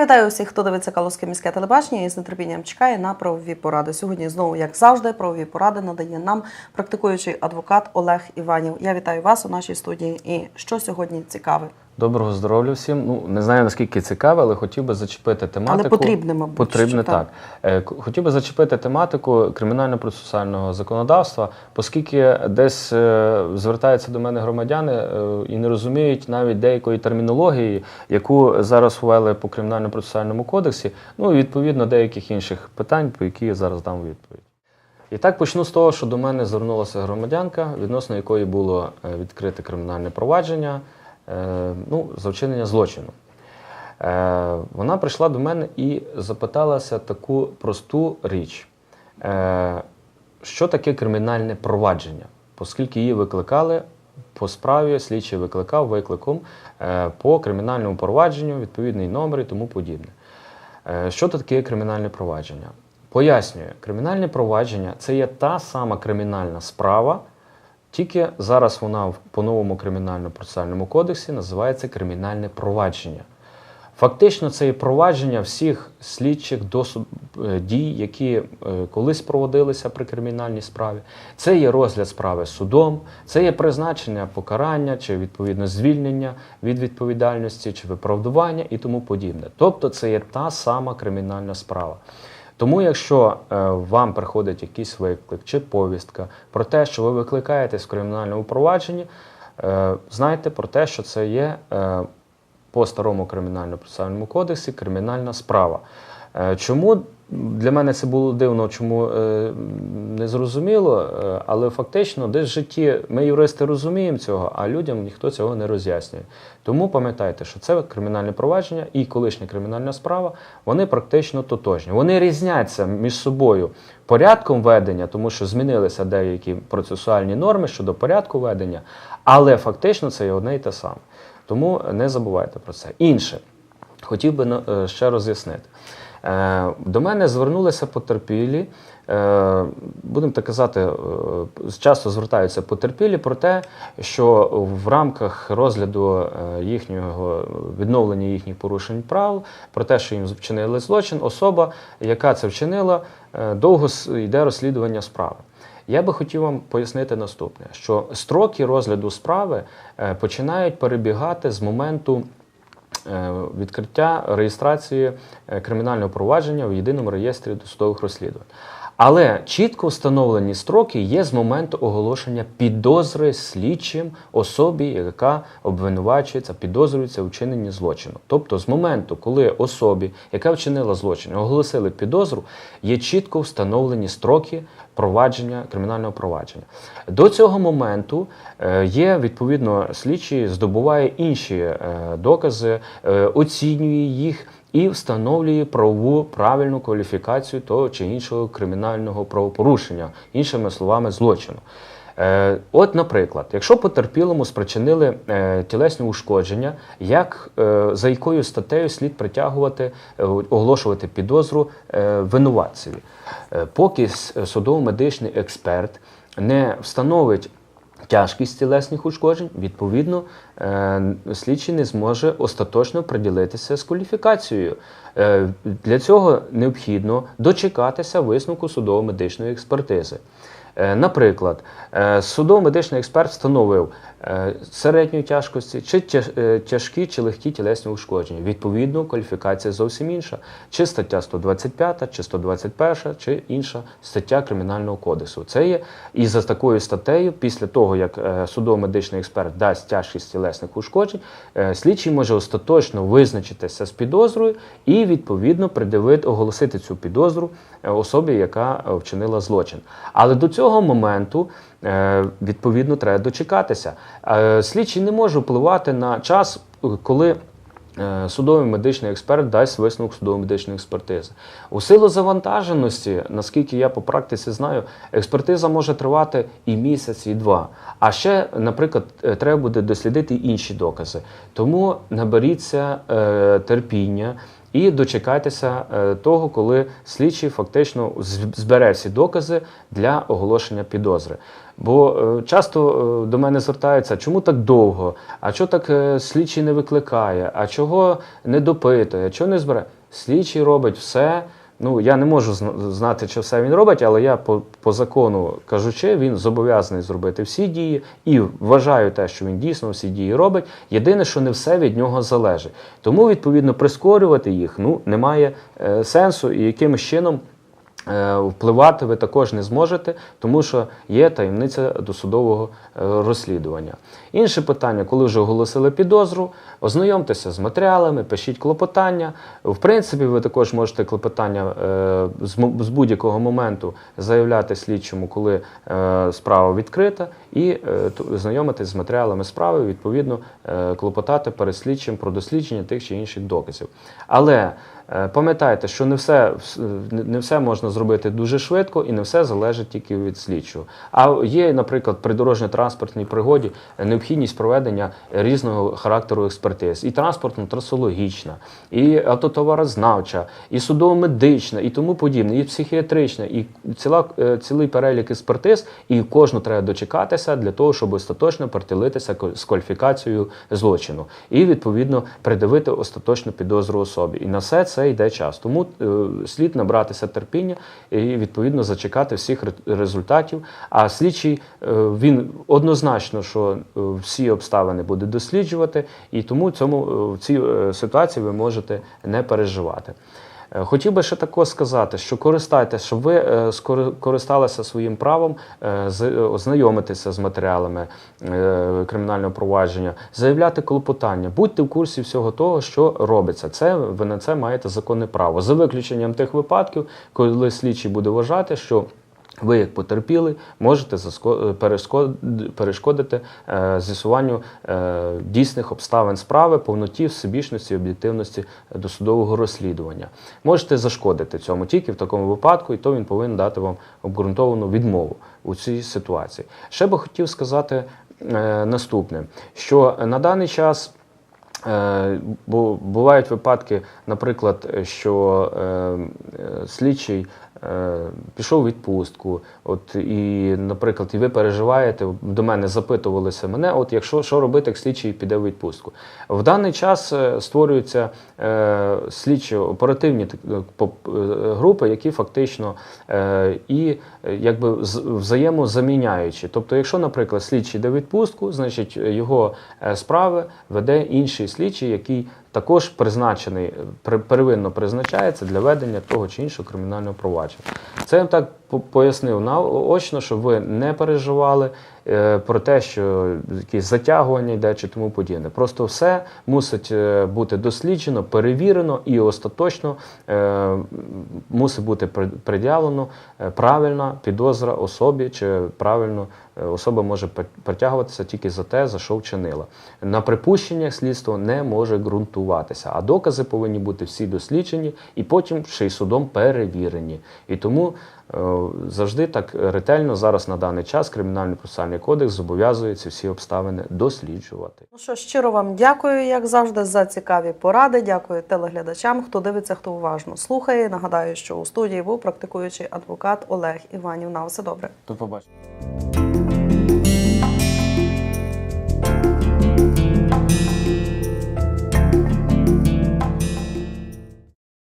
Вітаю всіх, хто дивиться Калузьке міське телебачення і з нетерпінням чекає на правові поради. Сьогодні знову, як завжди, правові поради надає нам практикуючий адвокат Олег Іванів. Я вітаю вас у нашій студії. І що сьогодні цікаве? Доброго здоров'я всім. Ну не знаю наскільки цікаве, але хотів би зачепити тематику. Але потрібне, мабуть, Потрібне що, так. Е, к- Хотів би зачепити тематику кримінально-процесуального законодавства, оскільки десь е, звертаються до мене громадяни е, і не розуміють навіть деякої термінології, яку зараз ввели по кримінально-процесуальному кодексі, ну і відповідно деяких інших питань, по які я зараз дам відповідь. І так почну з того, що до мене звернулася громадянка, відносно якої було е, відкрите кримінальне провадження е, ну, за вчинення злочину. Е, Вона прийшла до мене і запиталася таку просту річ: Е, що таке кримінальне провадження, оскільки її викликали по справі, слідчий викликав викликом е, по кримінальному провадженню, відповідний номер і тому подібне. Е, Що таке кримінальне провадження? Пояснюю, кримінальне провадження це є та сама кримінальна справа, тільки зараз вона по новому кримінально-процесуальному кодексі називається кримінальне провадження. Фактично, це є провадження всіх слідчих досуд, е, дій, які е, колись проводилися при кримінальній справі. Це є розгляд справи судом, це є призначення покарання чи відповідно звільнення від відповідальності чи виправдування і тому подібне. Тобто, це є та сама кримінальна справа. Тому, якщо е, вам приходить якийсь виклик чи повістка про те, що ви викликаєтесь в кримінальному провадженні, е, знайте про те, що це є е, по старому кримінально-процесуальному кодексі кримінальна справа. Чому для мене це було дивно, чому е, не зрозуміло, е, але фактично десь в житті ми, юристи, розуміємо цього, а людям ніхто цього не роз'яснює. Тому пам'ятайте, що це кримінальне провадження і колишня кримінальна справа, вони практично тотожні. Вони різняться між собою порядком ведення, тому що змінилися деякі процесуальні норми щодо порядку ведення, але фактично це є одне і те саме. Тому не забувайте про це. Інше, хотів би е, ще роз'яснити. Е, До мене звернулися потерпілі, е, будемо так казати, е, часто звертаються потерпілі про те, що в рамках розгляду їхнього відновлення їхніх порушень прав, про те, що їм вчинили злочин, особа, яка це вчинила, довго йде розслідування справи. Я би хотів вам пояснити наступне: що строки розгляду справи починають перебігати з моменту відкриття реєстрації е, кримінального провадження в єдиному реєстрі досудових розслідувань. Але чітко встановлені строки є з моменту оголошення підозри слідчим особі, яка обвинувачується, підозрюється вчиненні злочину. Тобто, з моменту, коли особі, яка вчинила злочин, оголосили підозру, є чітко встановлені строки провадження кримінального провадження. До цього моменту е, є відповідно слідчий здобуває інші е, докази, е, оцінює їх. І встановлює правову правильну кваліфікацію того чи іншого кримінального правопорушення, іншими словами, злочину. Е, От, наприклад, якщо потерпілому спричинили е, тілесні ушкодження, як, е, за якою статтею слід притягувати, оголошувати підозру винуватцеві, поки судово-медичний експерт не встановить тяжкість тілесних ушкоджень, відповідно, е, слідчий не зможе остаточно приділитися з кваліфікацією. Е, Для цього необхідно дочекатися висновку судово-медичної експертизи. Е, Наприклад, е, судово-медичний експерт встановив е, середньої тяжкості, чи тяжкі чи легкі тілесні ушкодження. Відповідно, кваліфікація зовсім інша. Чи стаття 125, чи 121, чи інша стаття Кримінального кодексу. Це є і за такою статтею, після того, як судово-медичний експерт дасть тяжкість тілесних ушкоджень, слідчий може остаточно визначитися з підозрою і відповідно придивити, оголосити цю підозру особі, яка вчинила злочин. Але до цього моменту е, відповідно треба дочекатися. Е, Слідчий не може впливати на час, коли е, судовий медичний експерт дасть висновок судово-медичної експертизи. У силу завантаженості, наскільки я по практиці знаю, експертиза може тривати і місяць, і два. А ще, наприклад, треба буде дослідити інші докази. Тому наберіться е, терпіння і дочекайтеся е, того, коли слідчий фактично збере всі докази для оголошення підозри. Бо е, часто е, до мене звертаються, чому так довго, а чого так слідчий не викликає, а чого не допитує, чого не збере. Слідчий робить все. Ну, я не можу зна- знати, чи все він робить, але я по, по закону кажучи, він зобов'язаний зробити всі дії і вважаю те, що він дійсно всі дії робить. Єдине, що не все від нього залежить. Тому, відповідно, прискорювати їх ну, немає е, сенсу і якимось чином. Е, Впливати ви також не зможете, тому що є таємниця досудового е, розслідування. Інше питання, коли вже оголосили підозру, ознайомтеся з матеріалами, пишіть клопотання. В принципі, ви також можете клопотання е, з будь-якого моменту заявляти слідчому, коли справа відкрита, і е, знайомитись з матеріалами справи, відповідно, е, клопотати перед слідчим про дослідження тих чи інших доказів. Але Е, Пам'ятайте, що не все, не все можна зробити дуже швидко і не все залежить тільки від слідчого. А є, наприклад, при дорожньо-транспортній пригоді необхідність проведення різного характеру експертиз. І транспортно-трасологічна, і автотоварознавча, і судово-медична, і тому подібне, і психіатрична, і ціла, цілий перелік експертиз, і кожну треба дочекатися для того, щоб остаточно приділитися з кваліфікацією злочину. І, відповідно, придавити остаточну підозру особі. І на все це йде час. Тому е, слід набратися терпіння і відповідно зачекати всіх результатів. А слідчий е, він однозначно, що е, всі обставини буде досліджувати, і тому цьому в цій ситуації ви можете не переживати. Е, Хотів би ще також сказати, що користайтеся, щоб ви скористалися користалися своїм правом е, е, ознайомитися з матеріалами е, кримінального провадження, заявляти клопотання, будьте в курсі всього того, що робиться. Це ви на це маєте законне право. За виключенням тих випадків, коли слідчий буде вважати, що ви, як потерпілий, можете заско- перешкодити е, з'ясуванню е, дійсних обставин справи, повноті, всебічності, об'єктивності досудового розслідування. Можете зашкодити цьому тільки в такому випадку, і то він повинен дати вам обґрунтовану відмову у цій ситуації. Ще би хотів сказати е, наступне: що на даний час. Е, бувають випадки, наприклад, що е, е, слідчий е, пішов у відпустку, от і, наприклад, і ви переживаєте, до мене запитувалися мене, от якщо що робити, як слідчий піде у відпустку. В даний час е, створюються е, слідчі оперативні е, е, групи, які фактично е, і е, якби взаємозаміняючі. Тобто, якщо, наприклад, слідчий йде у відпустку, значить його е, справи веде інший слідчий, який також призначений, е, первинно призначається для ведення того чи іншого кримінального провадження. Це я так пояснив наочно, щоб ви не переживали про те, що якісь затягування йде чи тому подібне. Просто все мусить е, бути досліджено, перевірено і остаточно е, мусить бути пред'явлено е, правильна підозра особі, чи правильно е, особа може пр- притягуватися тільки за те, за що вчинила. На припущеннях слідство не може ґрунтуватися, а докази повинні бути всі досліджені і потім ще й судом перевірені. І тому е, завжди так ретельно зараз на даний час кримінальний процесуальний кодекс зобов'язує ці всі обставини досліджувати. Ну що, щиро вам дякую, як завжди, за цікаві поради. Дякую телеглядачам, хто дивиться, хто уважно слухає. Нагадаю, що у студії був практикуючий адвокат Олег Іванів. На все добре. До побачення.